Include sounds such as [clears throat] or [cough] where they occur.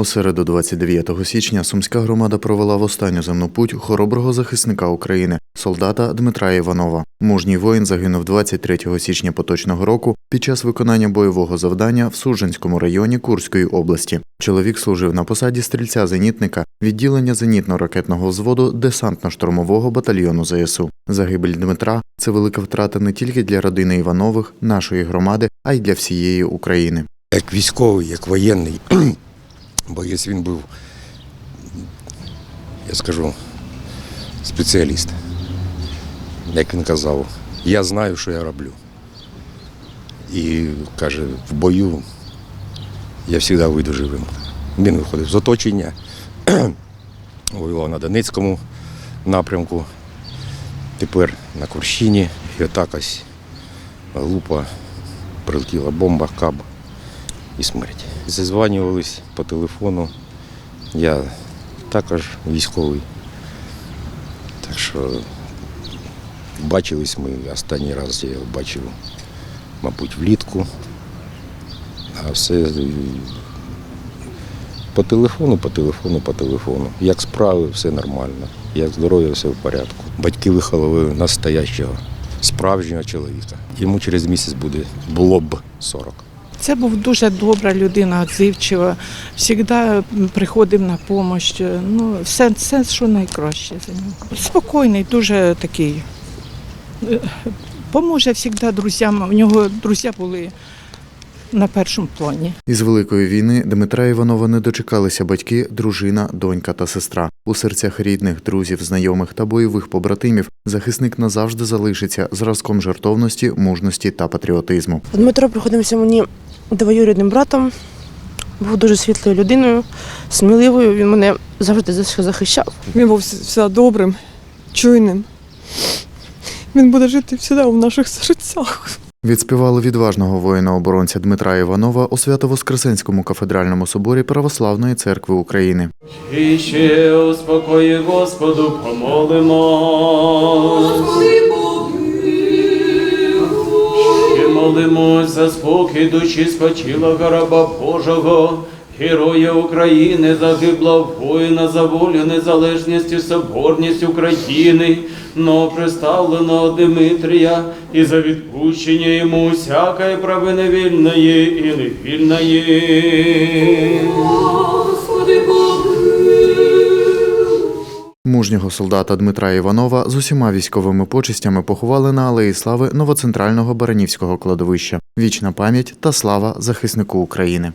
У середу, 29 січня, сумська громада провела в останню земну путь хороброго захисника України, солдата Дмитра Іванова. Мужній воїн загинув 23 січня поточного року під час виконання бойового завдання в Суджанському районі Курської області. Чоловік служив на посаді стрільця-зенітника відділення зенітно-ракетного взводу десантно-штурмового батальйону ЗСУ. Загибель Дмитра це велика втрата не тільки для родини Іванових, нашої громади, а й для всієї України. як військовий, як воєнний, боєць він був, я скажу, спеціаліст. Як він казав, я знаю, що я роблю. І каже, в бою я завжди вийду живим. Він виходив з оточення, [clears throat] воював на Донецькому напрямку, тепер на Курщині. І отак ось глупо прилетіла бомба, каб і смерть. Зазванювались по телефону. Я також військовий. Так що бачились ми останній раз я його бачив, мабуть, влітку. А все по телефону, по телефону, по телефону. Як справи, все нормально. Як здоров'я, все в порядку. Батьки виховали настоящого, справжнього чоловіка. Йому через місяць буде, було б 40. Це був дуже добра людина, відзивчива, завжди приходив на допомогу. Ну, все, все, що найкраще за нього. Спокійний, дуже такий. Поможе завжди друзям. У нього друзі були на першому плані. Із великої війни Дмитра Іванова не дочекалися батьки, дружина, донька та сестра. У серцях рідних, друзів, знайомих та бойових побратимів захисник назавжди залишиться зразком жертовності, мужності та патріотизму. Дмитро приходився мені двоюрідним братом, був дуже світлою людиною, сміливою. Він мене завжди захищав. Він був завжди добрим, чуйним. Він буде жити завжди у наших серцях. Відспівали відважного воїна-оборонця Дмитра Іванова у Свято-Воскресенському кафедральному соборі Православної церкви України. І ще у спокої Господу помолимо. За спочила раба Божого, героя України, загибла воїна за волю, незалежність і соборність України, но представленого Дмитрія, і за відпущення йому всякої правини вільної і невільної. Мужнього солдата Дмитра Іванова з усіма військовими почестями поховали на Алеї Слави новоцентрального Баранівського кладовища. Вічна пам'ять та слава захиснику України.